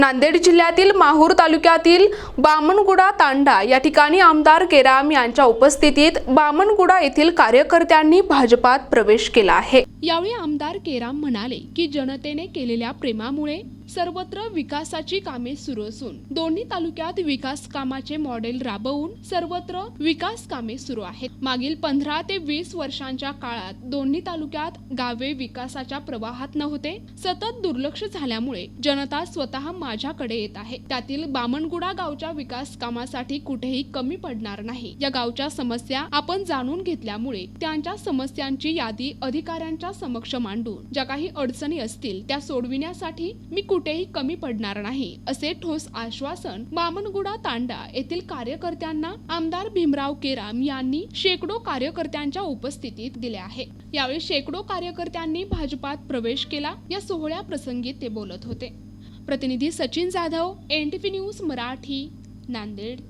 नांदेड जिल्ह्यातील माहूर तालुक्यातील बामणगुडा तांडा या ठिकाणी आमदार केराम यांच्या उपस्थितीत बामणगुडा येथील कार्यकर्त्यांनी भाजपात प्रवेश केला आहे. यावेळी आमदार केराम म्हणाले की जनतेने केलेल्या प्रेमामुळे सर्वत्र विकासाची कामे सुरू असून दोन्ही तालुक्यात विकास कामाचे मॉडेल राबवून सर्वत्र विकास कामे सुरू आहेत. मागील पंधरा ते वीस वर्षांच्या काळात दोन्ही तालुक्यात गावे विकासाच्या प्रवाहात नव्हते. सतत दुर्लक्ष झाल्यामुळे जनता स्वतः माझ्याकडे येत आहे. त्यातील बामणगुडा गावच्या विकास कामासाठी कुठेही कमी पडणार नाही. या गावच्या समस्या आपण जाणून घेतल्यामुळे त्यांच्या समस्यांची यादी अधिकाऱ्यांच्या समक्ष मांडून ज्या काही अडचणी असतील त्या सोडविण्यासाठी मी कुठेही कमी पडणार नाही असे ठोस आश्वासन बामनगुडा तांडा येथील कार्यकर्त्यांना आमदार भीमराव केराम यांनी शेकडो कार्यकर्त्यांच्या उपस्थितीत दिले आहे. यावेळी शेकडो कार्यकर्त्यांनी भाजपात प्रवेश केला. या सोहळ्या प्रसंगी ते बोलत होते. प्रतिनिधी सचिन जाधव एनटीव्ही न्यूज मराठी नांदेड.